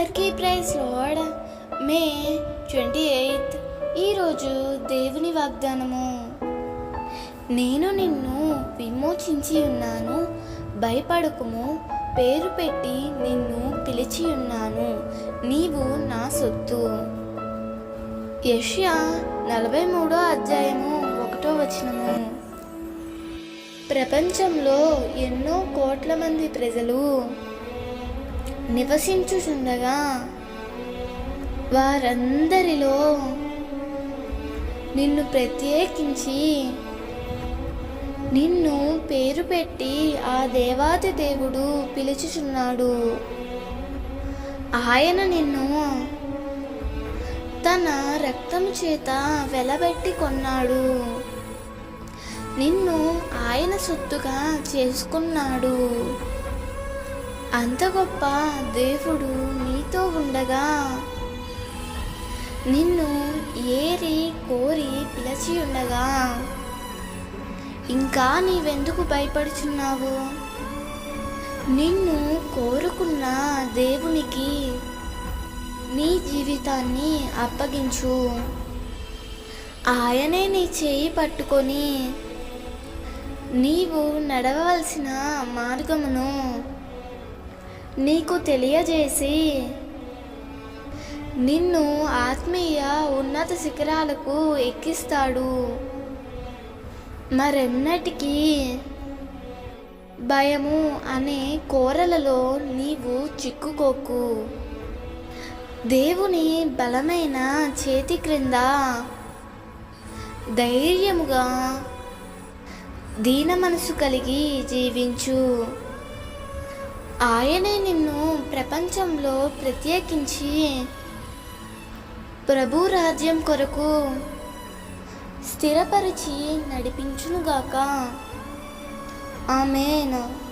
అందరికీ praise lord May twenty eighth. ఈరోజు దేవుని వాగ్దానము. నేను నిన్ను విమోచించి ఉన్నాను. భయపడకుము. పేరు పెట్టి నిన్ను పిలిచి ఉన్నాను. నీవు నా సొత్తు. యష్యా నలభై మూడో అధ్యాయము ఒకటో వచనము. ప్రపంచంలో ఎన్నో కోట్ల మంది ప్రజలు నివసించుచుండగా వారందరిలో నిన్ను ప్రత్యేకించి నిన్ను పేరు పెట్టి ఆ దేవాది దేవుడు పిలుచుచున్నాడు. ఆయన నిన్ను తన రక్తం చేత వెలబెట్టి కొన్నాడు. నిన్ను ఆయన సొత్తుగా చేసుకున్నాడు. అంత గొప్ప దేవుడు నీతో ఉండగా. నిన్ను ఏరి కోరి పిలిచి ఉండగా. ఇంకా నీవెందుకు భయపడుచున్నావు? నిన్ను కోరుకున్న దేవునికి నీ జీవితాన్ని అప్పగించు. ఆయనే నీ చేయి పట్టుకొని నీవు నడవవలసిన మార్గమును నీకు తెలియజేసి నిన్ను ఆత్మీయ ఉన్నత శిఖరాలకు ఎక్కిస్తాడు. మరెన్నటికీ భయము అనే కోరలలో నీవు చిక్కుకోకు. దేవుని బలమైన చేతి క్రింద ధైర్యముగా దీన మనసు కలిగి జీవించు. ఆయనే నిన్ను ప్రపంచంలో ప్రత్యేకించి ప్రభు రాజ్యం కొరకు స్థిరపరిచి నడిపించునుగాక. ఆమెను.